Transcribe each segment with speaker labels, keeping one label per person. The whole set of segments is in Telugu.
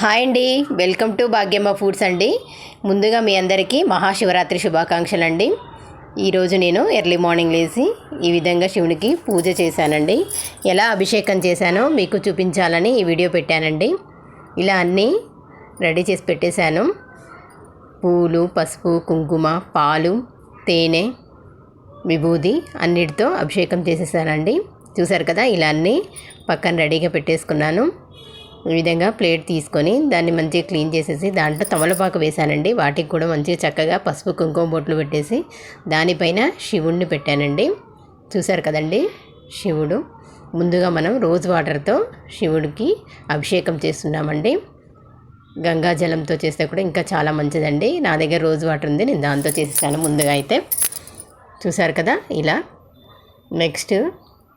Speaker 1: హాయ్ అండి. వెల్కమ్ టు భాగ్యమ్మ ఫుడ్స్ అండి. ముందుగా మీ అందరికీ మహాశివరాత్రి శుభాకాంక్షలు అండి ఈరోజు నేను ఎర్లీ మార్నింగ్ లేచి ఈ విధంగా శివునికి పూజ చేశానండి. ఎలా అభిషేకం చేశానో మీకు చూపించాలని ఈ వీడియో పెట్టానండి. ఇలా అన్నీ రెడీ చేసి పెట్టేశాను. పూలు పసుపు కుంకుమ పాలు తేనె విభూది అన్నిటితో అభిషేకం చేసేసానండి. చూసారు కదా ఇలా అన్నీ పక్కన రెడీగా పెట్టేసుకున్నాను. ఈ విధంగా ప్లేట్ తీసుకొని దాన్ని మంచిగా క్లీన్ చేసేసి దాంట్లో తమలపాకు వేశానండి వాటికి కూడా మంచిగా చక్కగా పసుపు కుంకుమ బొట్లు పెట్టేసి దానిపైన శివుణ్ణి పెట్టానండి. చూసారు కదండి? శివుడు. ముందుగా మనం రోజ్ వాటర్తో శివుడికి అభిషేకం చేస్తున్నామండి. గంగా జలంతో చేస్తే కూడా ఇంకా చాలా మంచిదండి. నా దగ్గర రోజ్ వాటర్ ఉంది. నేను దాంతో చేసేసాను ముందుగా అయితే. చూసారు కదా? ఇలా. నెక్స్ట్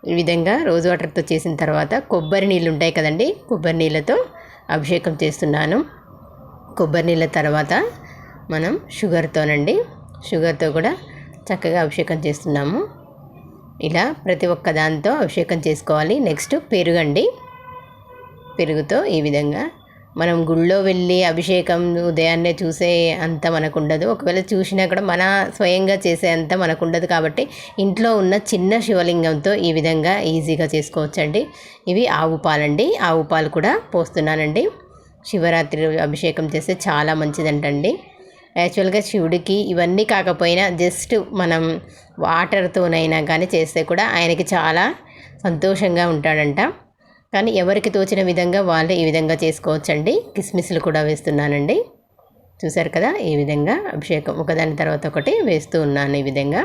Speaker 1: ఈ విధంగా రోజ్ వాటర్తో చేసిన తర్వాత కొబ్బరి నీళ్ళు ఉంటాయి కదండి కొబ్బరి నీళ్ళతో అభిషేకం చేస్తున్నాను. కొబ్బరి నీళ్ళ తర్వాత మనం షుగర్తోనండి షుగర్తో కూడా చక్కగా అభిషేకం చేస్తున్నాము. ఇలా ప్రతి ఒక్క దాంతో అభిషేకం చేసుకోవాలి. నెక్స్ట్ పెరుగండి. పెరుగుతో ఈ విధంగా మనం గుళ్ళో వెళ్ళి అభిషేకం ఉదయాన్నే చూసే అంత మనకు ఉండదు ఒకవేళ చూసినా కూడా మన స్వయంగా చేసే అంత మనకు ఉండదు కాబట్టి ఇంట్లో ఉన్న చిన్న శివలింగంతో ఈ విధంగా ఈజీగా చేసుకోవచ్చండి. ఇవి ఆవు పాలండి. ఆవు పాలు కూడా పోస్తున్నానండి. శివరాత్రి అభిషేకం చేస్తే చాలా మంచిదంటండి. యాక్చువల్గా శివుడికి ఇవన్నీ కాకపోయినా జస్ట్ మనం వాటర్తోనైనా కానీ చేస్తే కూడా ఆయనకి చాలా సంతోషంగా ఉంటాడంట. కానీ ఎవరికి తోచిన విధంగా వాళ్ళు ఈ విధంగా చేసుకోవచ్చండి. కిస్మిస్లు కూడా వేస్తున్నానండి. చూసారు కదా ఈ విధంగా అభిషేకం. ఒకదాని తర్వాత ఒకటి వేస్తూ ఉన్నాను ఈ విధంగా.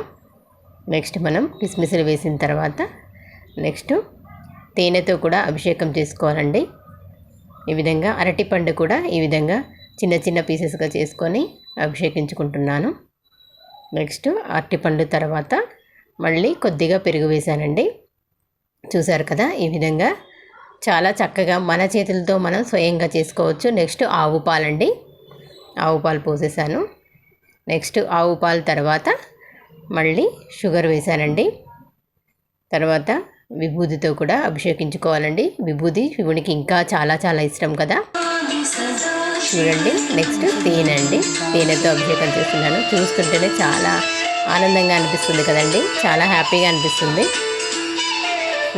Speaker 1: నెక్స్ట్ మనం కిస్మిస్లు వేసిన తర్వాత నెక్స్ట్ తేనెతో కూడా అభిషేకం చేసుకోవాలండి. ఈ విధంగా అరటిపండు కూడా ఈ విధంగా చిన్న చిన్న పీసెస్గా చేసుకొని అభిషేకించుకుంటున్నాను. నెక్స్ట్ అరటిపండు తర్వాత మళ్ళీ కొద్దిగా పెరుగు వేశానండి. చూసారు కదా ఈ విధంగా చాలా చక్కగా మన చేతులతో మనం స్వయంగా చేసుకోవచ్చు. నెక్స్ట్ ఆవు పాలండి. ఆవు పాలు పోసేసాను. నెక్స్ట్ ఆవు పాలు తర్వాత మళ్ళీ షుగర్ వేసానండి తర్వాత విభూతితో కూడా అభిషేకించుకోవాలండి. విభూతి శివునికి ఇంకా చాలా చాలా ఇష్టం కదా. చూడండి నెక్స్ట్ తేనె అండి. తేనెతో అభిషేకం చేస్తున్నాను. చూస్తుంటేనే చాలా ఆనందంగా అనిపిస్తుంది కదండి. చాలా హ్యాపీగా అనిపిస్తుంది.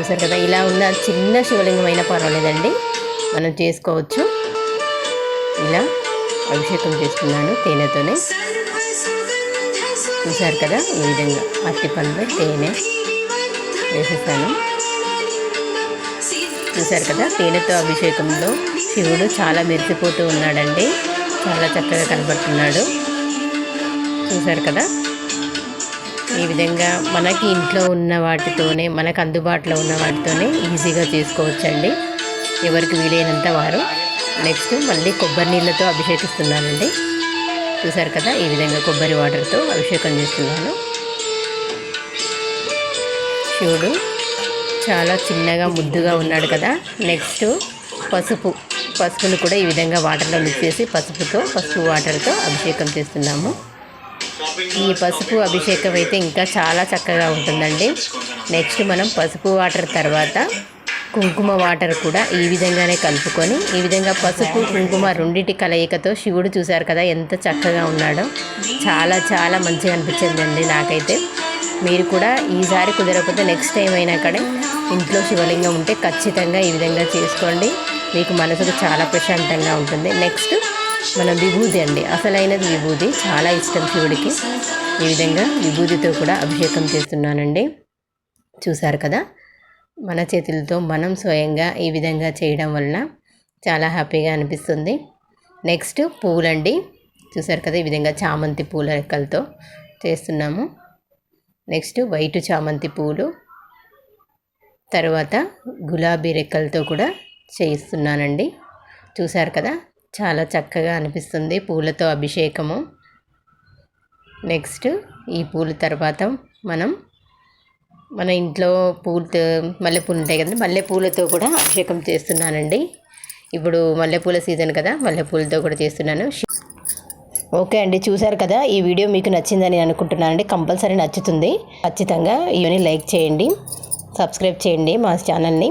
Speaker 1: చూసారు కదా ఇలా ఉన్న చిన్న శివలింగం అయినా పర్వాలేదండి. మనం చేసుకోవచ్చు. ఇలా అభిషేకం చేస్తున్నాను తేనెతోనే. చూసారు కదా ఈ విధంగా అరటిపండ్లు తేనె వేసేసాను. చూసారు కదా తేనెతో అభిషేకంలో శివుడు చాలా మెరిసిపోతూ ఉన్నాడండి. చాలా చక్కగా కనబడుతున్నాడు. చూసారు కదా ఈ విధంగా మనకి ఇంట్లో ఉన్న వాటితోనే మనకు అందుబాటులో ఉన్న వాటితోనే ఈజీగా చేసుకోవచ్చండి. ఎవరికి వీలైనంత వారు నెక్స్ట్ మళ్ళీ కొబ్బరి నీళ్ళతో అభిషేకిస్తున్నానండి. చూసారు కదా ఈ విధంగా కొబ్బరి వాటర్తో అభిషేకం చేస్తున్నాను. శివుడు చాలా చిన్నగా ముద్దుగా ఉన్నాడు కదా. నెక్స్ట్ పసుపు పసుపును కూడా ఈ విధంగా వాటర్లో మిక్స్ చేసి పసుపుతో పసుపు వాటర్తో అభిషేకం చేస్తున్నాము. ఈ పసుపు అభిషేకం అయితే ఇంకా చాలా చక్కగా ఉంటుందండి. నెక్స్ట్ మనం పసుపు వాటర్ తర్వాత కుంకుమ వాటర్ కూడా ఈ విధంగానే కలుపుకొని ఈ విధంగా పసుపు కుంకుమ రెండింటి కలయికతో శివుడు చూశారు కదా ఎంత చక్కగా ఉన్నాడో. చాలా చాలా మంచిగా అనిపించిందండి నాకైతే. మీరు కూడా ఈసారి కుదరకపోతే నెక్స్ట్ టైం అయినా కానీ ఇంట్లో శివలింగం ఉంటే ఖచ్చితంగా ఈ విధంగా చేసుకోండి. మీకు మనసుకు చాలా ప్రశాంతంగా ఉంటుంది. నెక్స్ట్ మనం విభూది అండి. అసలైనది విభూది చాలా ఇష్టం శివుడికి. ఈ విధంగా విభూతితో కూడా అభిషేకం చేస్తున్నానండి. చూశారు కదా? మన చేతులతో మనం స్వయంగా ఈ విధంగా చేయడం వలన చాలా హ్యాపీగా అనిపిస్తుంది. నెక్స్ట్ పూలండి. చూసారు కదా? ఈ విధంగా చామంతి పూల రెక్కలతో చేస్తున్నాము. నెక్స్ట్ వైట్ చామంతి పూలు. తర్వాత గులాబీ రెక్కలతో కూడా చేయిస్తున్నానండి. చూసారు కదా? చాలా చక్కగా అనిపిస్తుంది పూలతో అభిషేకము. నెక్స్ట్ ఈ పూల తర్వాత మనం మన ఇంట్లో పూలతో మల్లెపూలు ఉంటాయి కదండి మల్లెపూలతో కూడా అభిషేకం చేస్తున్నానండి. ఇప్పుడు మల్లెపూల సీజన్ కదా మల్లెపూలతో కూడా చేస్తున్నాను. ఓకే అండి చూసారు కదా ఈ వీడియో మీకు నచ్చిందని అనుకుంటున్నానండి కంపల్సరీ నచ్చుతుంది. ఖచ్చితంగా ఇవన్నీ లైక్ చేయండి సబ్స్క్రైబ్ చేయండి మా ఛానల్ని.